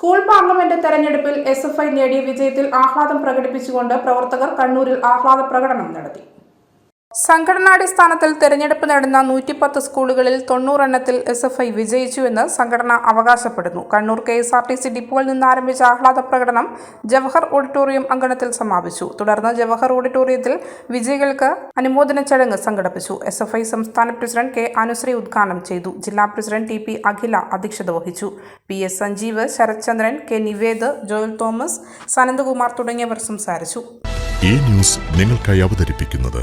School parliament തെരഞ്ഞെടുപ്പിൽ S F I നേടിയ വിജയത്തിൽ ആഹ്ലാദം പ്രകടിപ്പിച്ചുകൊണ്ട് പ്രവർത്തകർ കണ്ണൂരിൽ ആഹ്ലാദ പ്രകടനം നടത്തി സംഘടനാടിസ്ഥാനത്തിൽ തെരഞ്ഞെടുപ്പ് നടന്ന നൂറ്റിപ്പത്ത് സ്കൂളുകളിൽ തൊണ്ണൂറെണ്ണത്തിൽ എസ് എഫ് ഐ വിജയിച്ചുവെന്ന് സംഘടന അവകാശപ്പെടുന്നു. Kannur K S R T C ഡിപ്പോയിൽ നിന്ന് ആരംഭിച്ച ആഹ്ലാദ പ്രകടനം ജവഹർ ഓഡിറ്റോറിയം അങ്കണത്തിൽ സമാപിച്ചു. തുടർന്ന് ജവഹർ ഓഡിറ്റോറിയത്തിൽ വിജയികൾക്ക് അനുമോദന ചടങ്ങ് സംഘടിപ്പിച്ചു. എസ് എഫ് ഐ സംസ്ഥാന പ്രസിഡന്റ് കെ അനുശ്രീ ഉദ്ഘാടനം ചെയ്തു. ജില്ലാ പ്രസിഡന്റ് ടി പി അഖില അധ്യക്ഷത വഹിച്ചു. P S Sanjeev Sarathchandran K Nived Joel Thomas Sanandakumar തുടങ്ങിയവർ സംസാരിച്ചു. ഈ ന്യൂസ് നിങ്ങൾക്കായി അവതരിപ്പിക്കുന്നത്